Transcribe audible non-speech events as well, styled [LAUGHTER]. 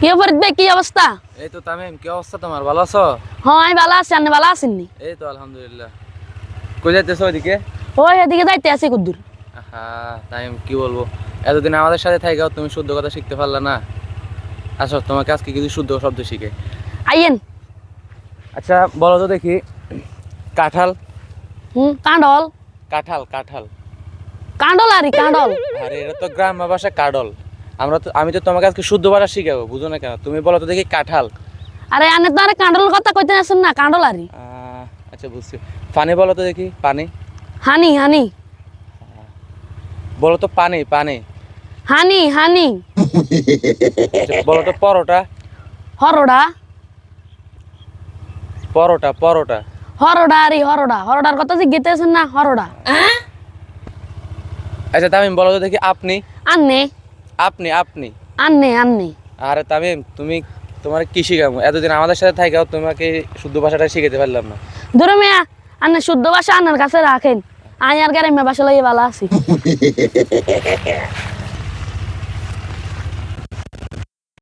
কি ফরিদ ভাই? কি অবস্থা? এই তো তামিম কি অবস্থা তোমার? ভালো আছো? হ্যাঁ আমি ভালো আছি আপনি ভালো আছেননি এই তো আলহামদুলিল্লাহ। কই যাইতেছো ওইদিকে? ওই এদিকে যাইতে আছি কুদ্দুর। হ্যাঁ তামিম কি বলব? এতদিন আমাদের সাথে থাকাও তুমি শুদ্ধ কথা শিখতে পারলে না। আসো তোমাকে আজকে কিছু শুদ্ধ শব্দ শিখে। আইয়েন। আচ্ছা বলো তো দেখি। কাঁঠাল? হুম কাঁডল কাঁঠাল কাঁঠাল। কাঁডল আরি কাঁডল আরে এটা তো গ্রাম্য ভাষা কাডল আমরা তো আমি তো তোমাকে আজকে শুদ্ধ ভাষা শিখাবো বুঝো না কেন? তুমি বলো তো দেখি কাঁঠাল। আরে আনে তো আরে কাঁডল কথা কইতে আসেন না কাঁডল আরি। আচ্ছা বুঝছি। পানি বলো তো দেখি পানি। হানি হানি। বলো তো পানি পানি। হানি হানি। আচ্ছা, বলো তো পরোটা। হরডা। পরোটা পরোটা। হরডা আরে হরডা। হরডার কথা আছেন না হরডা। আচ্ছা তামিম বলো তো দেখি আপনি। আন্নে আপনি আপনি? আননি আননি। আরে তামিম তুমি তোমার কি শিখাবো? এতদিন আমাদের সাথে থাকাও তোমাকে শুদ্ধ ভাষাটা শিখাতে পারলাম না। ধরো মেয়া আন্নে শুদ্ধ ভাষা আন্নার কাছে রাখেন। আমি আর গাড়ি ভাষা বাসা লাগিয়ে ভালো আছি। [LAUGHS]